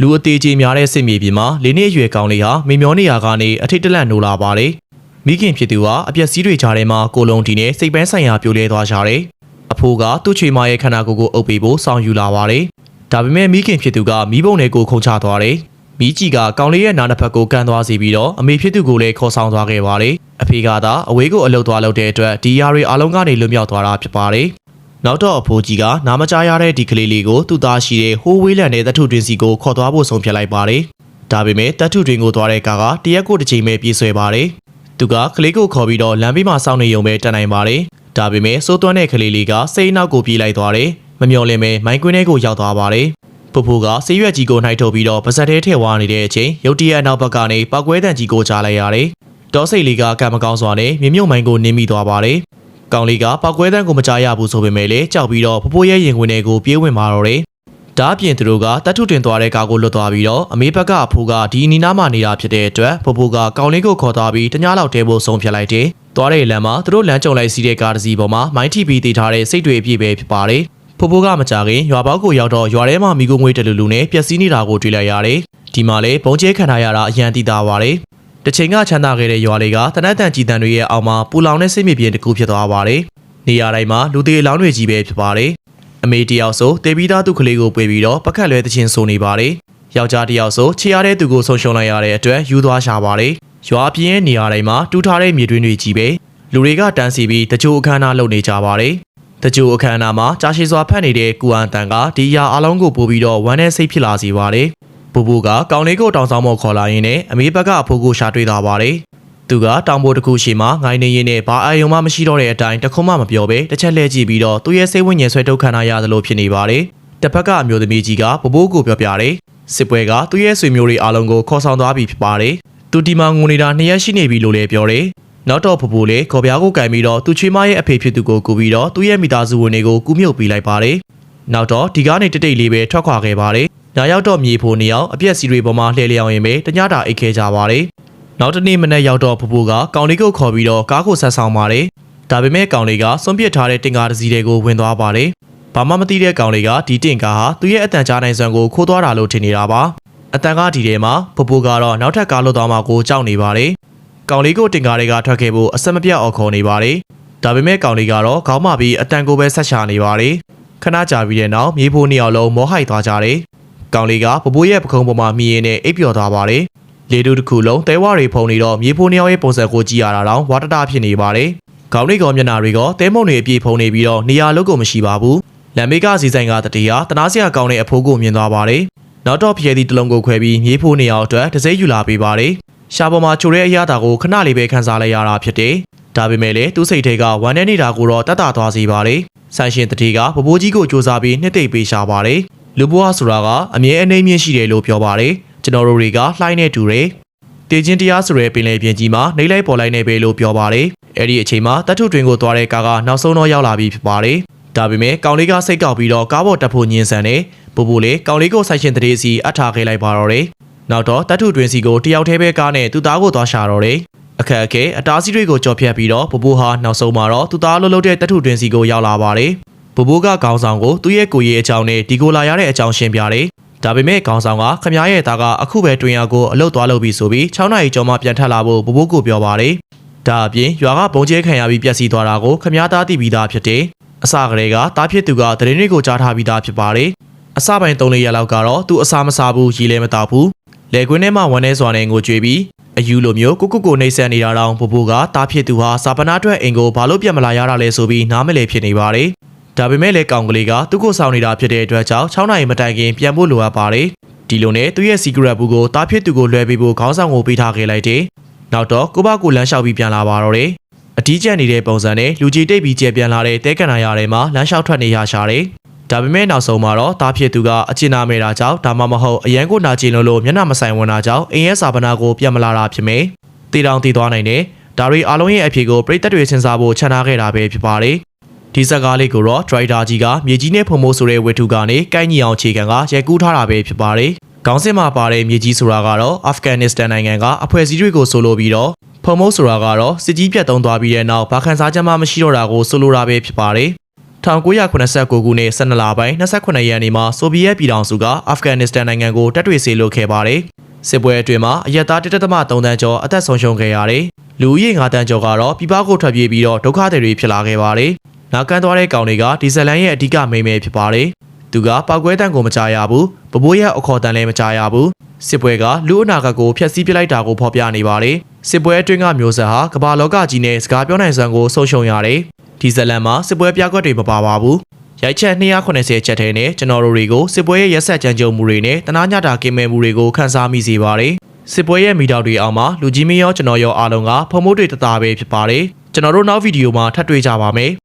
လူအသေးကြီးများတဲ့စစ်မြေပြင်မှာလေးနှစ်အရွယ်ကောင်လေးဟာမေမျောနေရာကနေအထိတ်တလန့်နိုးလာပါတယ်မိခင်ဖြစ်သူဟာအပြက်စီးတွေကြားထဲမှာကိုလုံးတီနဲ့စိတ်ပန်းဆိုင်ရာပြိုလဲသွားကြတယ်အဖိုးကသူ့ချွေမရဲ့ခန္ဓာကိုယ်ကိုအုပ်ပေးဖို့ဆောင်ယူလာပါတယ်ဒါပေမဲ့မိခင်ဖြစ်သူကမိဘုံတွေကိုခုန်ချသွားတယ်မိကြီးကကောင်လေးရဲ့နားနှစ်ဖက်ကိုကန်သွားစီပြီးတော့အမေဖြစ်သူကိုလည်းခေါ်ဆောင်သွားခဲ့ပါတယ်အဖေကသာအဝေးကိုအလုတ်သွားလို့တဲ့အတွက်ဒီယာရီအလုံးကနေလွတ်မြောက်သွားတာဖြစ်ပါတယ် နောက်တော့အဖိုးကြီးကနားမကြားရတဲ့ဒီကလေးလေးကိုသူ့သားရှိတဲ့ဟိုးဝေးလန်တဲ့တထုတွင်စီကိုခေါ်သွားဖို့ဆုံးဖြတ်လိုက်ပါတယ်ဒါပေမဲ့တထုတွင်ကိုသွားတဲ့ကားကတရက်ကိုတစ်ချိန်ပဲပြေးဆွဲပါတယ်သူကကလေးကိုခေါ်ပြီးတော့လမ်းဘေးမှာစောင့်နေရုံပဲတက်နိုင်ပါတယ်ဒါပေမဲ့စိုးသွမ်းတဲ့ကလေးလေးကစိတ်အနောက်ကိုပြေးလိုက်သွားတယ်မမျော်လင့်ပဲမိုင်းကွင်းထဲကိုရောက်သွားပါတယ်ဖူဖူကဆေးရွက်ကြီးကိုနှိုက်ထုတ်ပြီးတော့ပါဇက်ထဲထည့်ဝါနေတဲ့အချိန်ရုတ်တရက်နောက်ဘက်ကနေပောက်ကွဲတန်ကြီးကိုကြားလိုက်ရတယ်တောစိတ်လေးကကံမကောင်းစွာနဲ့မြမြုပ်မိုင်းကိုနင်းမိသွားပါတယ် ကောင်လေးကပောက်ကွဲတန်ကိုမကြားရဘူးဆိုပေမဲ့လည်းကြောက်ပြီးတော့ဖဖိုးရဲ့ရင်ခွင်ထဲကိုပြေးဝင်มาတော့တယ်။ဒါအပြင်သူတို့ကတတ်ထုတင်သွားတဲ့ကားကိုလွတ်သွားပြီးတော့အမေဘက်ကအဖိုးကဒီနီနားမှာနေတာဖြစ်တဲ့အတွက်ဖဖိုးကကောင်လေးကိုခေါ်သွားပြီးတ냐လောက်တဲဖို့ဆုံးဖြတ်လိုက်တယ်။သွားတဲ့လမ်းမှာသူတို့လမ်းကြုံလိုက်စီးတဲ့ကားတစ်စီးပေါ်မှာမိုင်းတီပီတည်ထားတဲ့စိတ်တွေအပြည့်ပဲဖြစ်ပါတယ်။ဖိုးဖိုးကမကြခင်ရွာပေါက်ကိုရောက်တော့ရွာထဲမှာမိကိုငွေတလူလူနဲ့ပျက်စီးနေတာကိုတွေ့လိုက်ရတယ်။ဒီမှာလေဘုံကျဲခံထားရတာအရန်တီးသားပါတယ်။ တစ်ချိန်ကချမ်းသာခဲ့တဲ့ရွာလေးကတနတ်တန်ကြည်တန်တွေရဲ့အောက်မှာပူလောင်တဲ့စိတ်မြပြင်တစ်ခုဖြစ်သွားပါတယ်။နေရာတိုင်းမှာလူသေးအလောင်းတွေကြီးပဲဖြစ်ပါတယ်။အမေတယောက်ဆိုတေပီသားသူကလေးကိုပွေပြီးတော့ပကတ်လွဲတချင်းဆိုနေပါတယ်။ယောက်ျားတယောက်ဆိုချီရတဲ့သူကိုဆုံးရှုံးလိုက်ရတဲ့အတွက်ယူသွားရှာပါတယ်။ရွာပြင်းရဲ့နေရာတိုင်းမှာတူးထားတဲ့မြေတွင်းတွေကြီးပဲ။လူတွေကတန်းစီပြီးတကြိုအခမ်းအနားလုပ်နေကြပါတယ်။တကြိုအခမ်းအနားမှာကြာရှည်စွာဖတ်နေတဲ့ကူအန်တန်ကဒီအရာအလုံးကိုပို့ပြီးတော့ဝမ်းနဲ့စိတ်ဖြစ်လာစေပါတယ်။ ဘူဘူကကောင်လေးကိုတောင်ဆောင်မောခေါ်လာရင်းနဲ့အမေဘက်ကအဖိုးကိုရှာတွေ့သွားပါတယ်။သူကတောင်ပေါ်တစ်ခုရှိမှငိုင်းနေရင်းနဲ့ဘာအာယုံမှမရှိတော့တဲ့အတိုင်းတခုမှမပြောဘဲတစ်ချက်လှည့်ကြည့်ပြီးတော့သူ့ရဲ့စိတ်ဝိညာဉ်ဆွဲထုတ်ခံရရသလိုဖြစ်နေပါတယ်။တစ်ဖက်ကအမျိုးသမီးကြီးကဘဘိုးကိုပြောပြတယ်။စစ်ပွဲကသူ့ရဲ့ဆွေမျိုးတွေအားလုံးကိုခေါ်ဆောင်သွားပြီဖြစ်ပါတယ်။သူဒီမှာငိုနေတာနှစ်ရက်ရှိနေပြီလို့လည်းပြောတယ်။နောက်တော့ဖဖိုးလေးခေါ်ပြားကိုကင်ပြီးတော့သူချွေးမရဲ့အဖေဖြစ်သူကိုကူပြီးတော့သူ့ရဲ့မိသားစုဝင်တွေကိုကူးမြုပ်ပေးလိုက်ပါတယ်။နောက်တော့ဒီကားနေတိတ်တိတ်လေးပဲထွက်ခွာခဲ့ပါတယ်။ ညာရောက်တော့မြေဖိုးနေအောင်အပြက်စီတွေပေါ်မှာလှည့်လျောင်းရင်ပဲတညတာအိတ်ခဲကြပါတယ်။နောက်တနေ့မနေ့ရောက်တော့ဖဖိုးကကောင်လေးကိုခေါ်ပြီးတော့ကားကိုဆက်ဆောင်ပါတယ်။ဒါပေမဲ့ကောင်လေးကစွန့်ပစ်ထားတဲ့တင်ကားတစ်စီးတွေကိုဝင်သွားပါတယ်။ဘာမှမသိတဲ့ကောင်လေးကဒီတင်ကားဟာသူ့ရဲ့အတန်ကြားနိုင်စွမ်းကိုခိုးသွားတာလို့ထင်နေတာပါ။အတန်ကားဒီထဲမှာဖဖိုးကတော့နောက်ထပ်ကားလွတ်သွားမှကိုကြောက်နေပါတယ်။ကောင်လေးကိုတင်ကားတွေကထွက်ခဲ့ဖို့အဆက်မပြတ်အော်ခေါ်နေပါတယ်။ဒါပေမဲ့ကောင်လေးကတော့ခေါင်းမပြီးအတန်ကိုပဲဆက်ရှာနေပါတယ်။ခဏကြာပြီးတဲ့နောက်မြေဖိုးနှစ်ယောက်လုံးမောဟိုက်သွားကြတယ်။ ကောင်လေးကပပိုးရဲ့ပခုံးပေါ်မှာမြည်ရင်းနဲ့အိပ်ပျော်သွားပါတယ်။လေတူတစ်ခုလုံးတဲဝါတွေဖုံနေတော့မြေဖိုးနှစ်ယောက်ရဲ့ပုံစံကိုကြည့်ရတာတော့ဝါတတဖြစ်နေပါတယ်။ခေါင်းလေးကောမျက်နှာတွေကတဲမုံတွေအပြည့်ဖုံနေပြီးတော့နေရာလုံးကိုမရှိပါဘူး။လမ်းမေကစီဆိုင်ကတတိယတနာစရာကောင်းတဲ့အဖိုးကိုမြင်သွားပါတယ်။နောက်တော့ဖျဲသီးတစ်လုံးကိုခွဲပြီးမြေဖိုးနှစ်ယောက်အတွက်တစ်စိမ့်ယူလာပေးပါတယ်။ရှားပေါ်မှာချိုတဲ့အရာတာကိုခဏလေးပဲခန်းစားလိုက်ရတာဖြစ်တယ်။ဒါပေမဲ့လည်းသူ့စိတ်ထဲကဝမ်းထဲနေတာကိုတော့တတ်တာသွားစေပါတယ်။ဆန်ရှင်တတိကပပိုးကြီးကိုစူးစမ်းပြီးနှစ်သိမ့်ပေးရှာပါတယ်။ လူဘွားဆိုတာကအမြဲအနေမြင့်ရှိတယ်လို့ပြောပါတယ်။ကျွန်တော်တို့တွေကလှိုင်းနေတူတယ်။တေချင်းတရားဆိုတဲ့ပင်လယ်ပြင်ကြီးမှာနေလိုက်ပေါ်လိုက်နေပဲလို့ပြောပါတယ်။အဲ့ဒီအချိန်မှာတတ်ထုတွင်ကိုသွားတဲ့ကားကနောက်ဆုံးတော့ရောက်လာပြီဖြစ်ပါတယ်။ဒါပေမဲ့ကောင်လေးကစိတ်ကောက်ပြီးတော့ကားပေါ်တက်ဖို့ညှင်းဆန်တယ်။ပူပူလေးကောင်လေးကိုဆိုင်ရှင်တရေစီအပ်ထားခဲ့လိုက်ပါတော့တယ်။နောက်တော့တတ်ထုတွင်စီကိုတယောက်တည်းပဲကားနဲ့သူ့သားကိုသွားရှာတော့တယ်။အခက်အခဲအတားစီတွေကိုကြော်ဖြတ်ပြီးတော့ပူပူဟာနောက်ဆုံးမှာတော့သူ့သားလှုပ်လှုပ်တဲ့တတ်ထုတွင်စီကိုရောက်လာပါတယ်။ ပူပူကခေါင်းဆောင်ကိုသူ့ရဲ့ကိုယ်ရဲ့အကြောင်းနဲ့ဒီကိုလာရတဲ့အကြောင်းရှင်းပြတယ်။ဒါပေမဲ့ခေါင်းဆောင်ကခမ ्या ရဲ့သားကအခုပဲတွင်ရကိုအလုတ်သွားလုပ်ပြီးဆိုပြီး6နာရီကျော်မှပြန်ထပ်လာဖို့ပူပူကိုပြောပါတယ်။ဒါအပြင်ရွာကဘုံကျဲခံရပြီးပျက်စီးသွားတာကိုခမ ्या သားသိပြီးသားဖြစ်တယ်။အစကတည်းကတားဖြစ်သူကတရင်တွေကိုကြားထားပြီးသားဖြစ်ပါတယ်။အစပိုင်း3-4ရက်လောက်ကတော့သူအစာမစားဘူးရေလည်းမတောက်ဘူး။လေကွင်းထဲမှာဝမ်းနေစွာနဲ့ငိုကြွေးပြီးအယူလိုမျိုးကိုကိုကိုနှိမ့်ဆက်နေတာတော့ပူပူကတားဖြစ်သူဟာစာပနာအတွက်အိမ်ကိုဘာလို့ပြန်မလာရတာလဲဆိုပြီးနားမလည်ဖြစ်နေပါတယ်။ ဒါပေမဲ့လည်းကောင်ကလေးကသူ့ကိုဆောင်နေတာဖြစ်တဲ့အတွက်ကြောင့်6နိုင်မတိုင်ခင်ပြန်ဖို့လိုအပ်ပါတယ်။ဒီလိုနဲ့သူ့ရဲ့ secret ဘူးကိုတားဖြစ်သူကိုလွှဲပေးဖို့ခေါင်းဆောင်ကိုပေးထားခဲ့လိုက်တယ်။နောက်တော့ကိုဘကိုလမ်းလျှောက်ပြီးပြန်လာပါတော့တယ်။အတီးကျန်နေတဲ့ပုံစံနဲ့လူကြီးတိတ်ပြီးကျေပြန်လာတဲ့တဲကန်နာရထဲမှာလမ်းလျှောက်ထွက်နေရရှာတယ်။ဒါပေမဲ့နောက်ဆုံးမှာတော့တားဖြစ်သူကအကျဉ်းနာမဲ့တာကြောင့်ဒါမှမဟုတ်အရန်ကိုနာကျင်လို့လို့မျက်နှာမဆိုင်ဝင်တာကြောင့်အင်းရဲ့စာပနာကိုပြန်မလာတာဖြစ်မယ်။တီတောင်တီသွားနိုင်တယ်။ဒါရီအားလုံးရဲ့အဖြေကိုပြည်သက်တွေစဉ်းစားဖို့ချန်ထားခဲ့တာပဲဖြစ်ပါတယ်။ ဒီဇက်ကားလေးကိုတော့ဒရိုက်တာကြီးကမြေကြီးနဲ့ဖုံမိုးဆိုတဲ့ဝတ္ထုကနေကိုင်းညီအောင်ခြေခံကရိုက်ကူးထားတာပဲဖြစ်ပါတယ်။ခေါင်းစဉ်မှာပါတဲ့မြေကြီးဆိုတာကတော့အာဖဂန်နစ္စတန်နိုင်ငံကအဖွဲ့အစည်းတွေကိုဆိုလိုပြီးတော့ဖုံမိုးဆိုတာကတော့စစ်ကြီးပြတ်သုံးသွားပြီးတဲ့နောက်ဘာခံစားချက်မှမရှိတော့တာကိုဆိုလိုတာပဲဖြစ်ပါတယ်။1989ခုနှစ်12လပိုင်း28ရက်နေ့မှာဆိုဗီယက်ပြည်ထောင်စုကအာဖဂန်နစ္စတန်နိုင်ငံကိုတပ်တွေဆေလွတ်ခဲ့ပါတယ်။စစ်ပွဲအတွင်းမှာအရက်သား1.3တန်းကျော်အသက်ဆုံးရှုံးခဲ့ရတယ်။လူဦးရေ9တန်းကျော်ကတော့ပြည်ပကိုထွက်ပြေးပြီးတော့ဒုက္ခသည်တွေဖြစ်လာခဲ့ပါတယ်။ နောက်ကန်းသွားတဲ့ကောင်တွေကဒီဇယ်လန်ရဲ့အဓိကမိန်းမဲဖြစ်ပါတယ်။သူကပောက်ကွဲတန်းကိုမကြားရဘူး။ပပိုးရဲ့အခေါ်တန်းလည်းမကြားရဘူး။စစ်ပွဲကလူအနာဂတ်ကိုဖျက်ဆီးပစ်လိုက်တာကိုဖော်ပြနေပါတယ်။စစ်ပွဲအတွင်းကမျိုးဆက်ဟာကမ္ဘာလောကကြီးနဲ့စကားပြောနိုင်စွမ်းကိုဆုံးရှုံးရတယ်။ဒီဇယ်လန်မှာစစ်ပွဲပြကွက်တွေမပါပါဘူး။ရိုက်ချက်290ချက်ထဲနဲ့ကျွန်တော်တို့တွေကိုစစ်ပွဲရဲ့ရက်ဆက်ကြမ်းကြုတ်မှုတွေနဲ့တနာညတာကင်မဲ့မှုတွေကိုခန်းစားမိစေပါတယ်။စစ်ပွဲရဲ့မိတောက်တွေအောက်မှာလူကြီးမင်းရောကျွန်တော်ရောအားလုံးကဖုံမိုးတွေတသားပဲဖြစ်ပါတယ်။ကျွန်တော်တို့နောက်ဗီဒီယိုမှာထပ်တွေ့ကြပါမယ်။